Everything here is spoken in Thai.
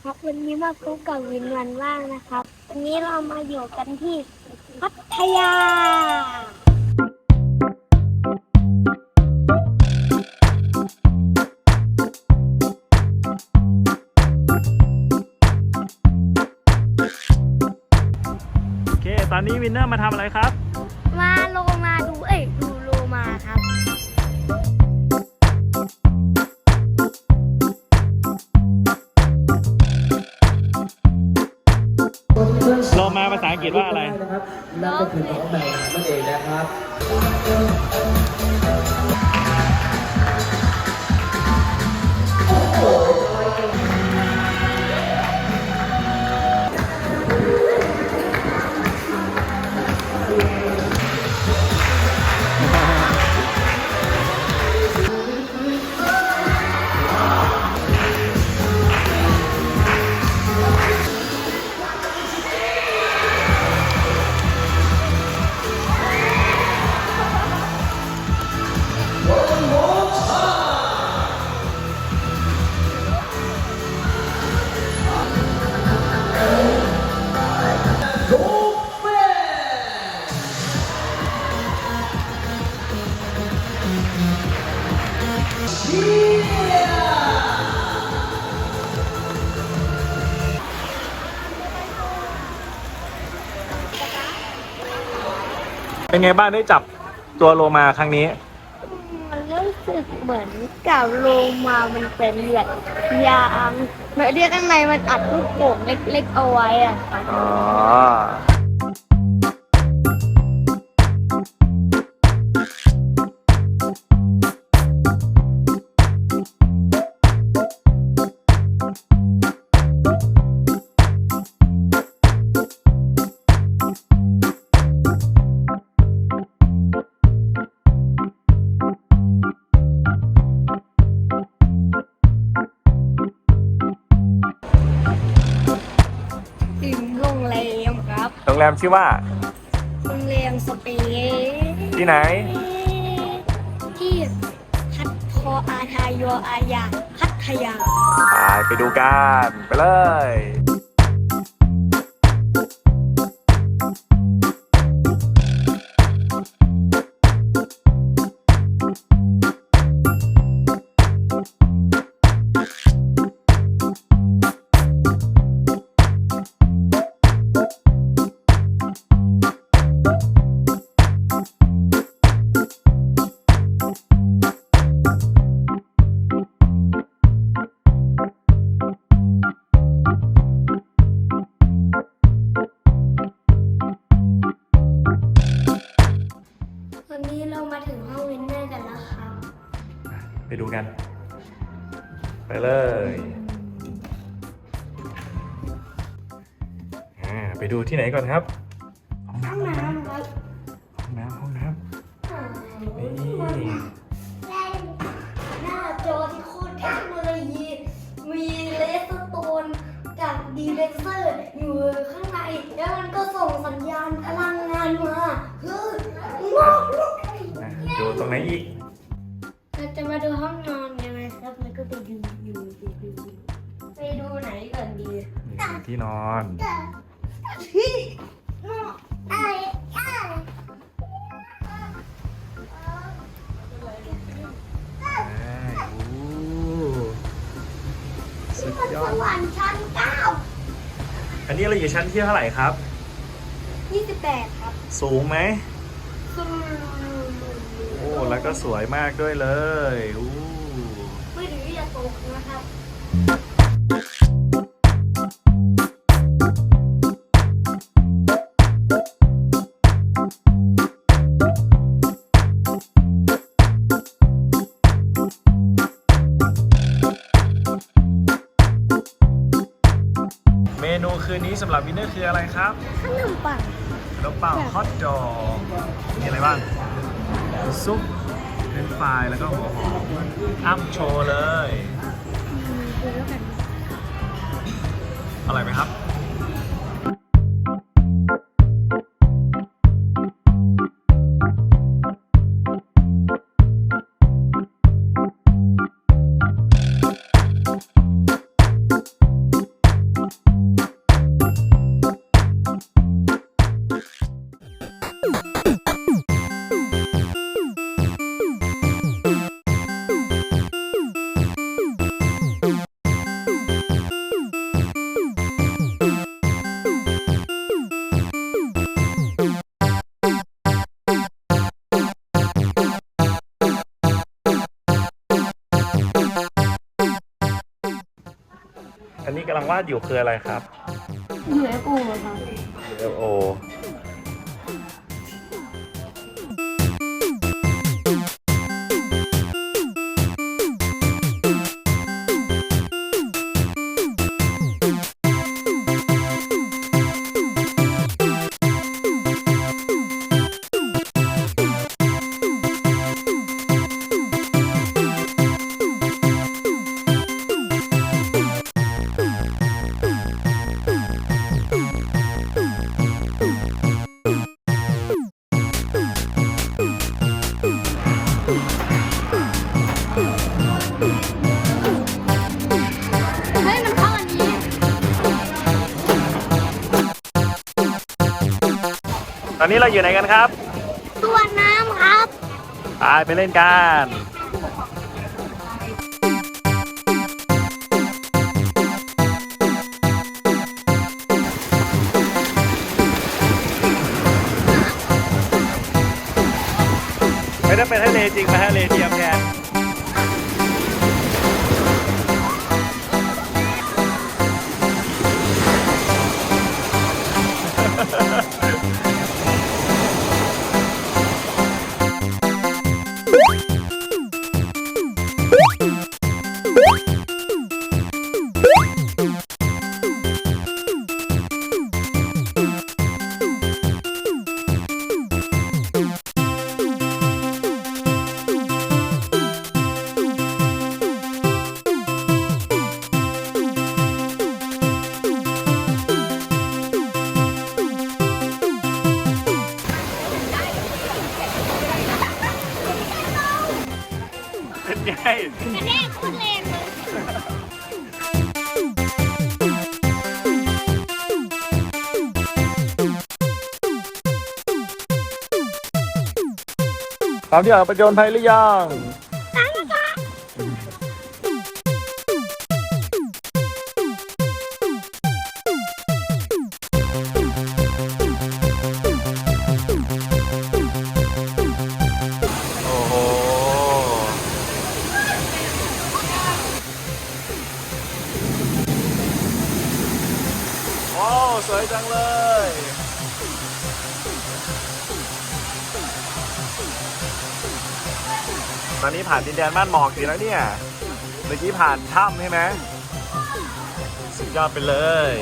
ครับ วันนี้มาพบกับวินวันว่างนะครับ วันนี้เรามาอยู่กันที่พัทยา โอเค ตอนนี้วินเนอร์มาทำอะไรครับ มาภาษาอังกฤษว่าอะไร นะครับนั่นก็คือน้องแมวน้ำนั่นเองนะครับ เป็นไงบ้างได้จับตัวโลมาครั้งนี้ มันรู้สึกเหมือนกับโลมามันเป็นแบบยางเหมือนเรียกข้างในมันอัดลูกโป่งเล็กๆเอาไว้อะครับอ๋อ รับโรงแรมชื่อว่า โรงแรมสเปซที่ไหน ที่พัทพออาทายออายาพัทยา ไปไปดูกัน ไปเลย ดูกัน ไปเลยอ่าไปดูที่ไหนก่อนครับ ห้องน้ห้องน้ำครับำห้องน้ำห้องน้ำนี่หน้าจอที่โคตรเทคโนโลยีมีเลสโตนกับดีเลเซอร์อยู่ข้างใน แล้วมันก็ส่งสัญญาณพลังงานมาเฮ้ยงอกลูกอะดูตรงไหนอีก เราจะมาดูห้องนอนกันนะครับแล้วก็ไปดูอยู่ไปดูไปดูไหนก่อนดีนี่ที่นอนพี่ไอ้ไอ้โอ้สุดยอดสวรรค์ชั้นเก้าอันนี้เราอยู่ชั้นที่เท่าไหร่ครับยี่สิบแปดครับ สูงไหมโอ้ แล้วก็สวยมากด้วยเลยอู้มือถืออย่าตกนะครับเมนูคืนนี้สำหรับวินเนอร์คืออะไรครับ ขนมปังขนมปังฮอตดอกมีอะไรบ้าง ซุปเป็นฟรายแล้วก็หัวหอมอ้ำโชว์เลยดูแล้วกันอร่อยไหมครับ กำลังวาดอยู่คืออะไรครับ UFO ค่ะ UFO ตอนนี้เราอยู่ไหนกันครับตัวน้ำครับไปไปเล่นกันไม่ได้เป็นทะเลจริงมาทะเลเทียมแทนเป็น ตามที่จะประจนภัยหรือยัง ตอนนี้ผ่านดินแดนบ้านหมอกสีแล้วเนี่ย เมื่อกี้ผ่านถ้ำใช่ไหมสุดยอดไปเลย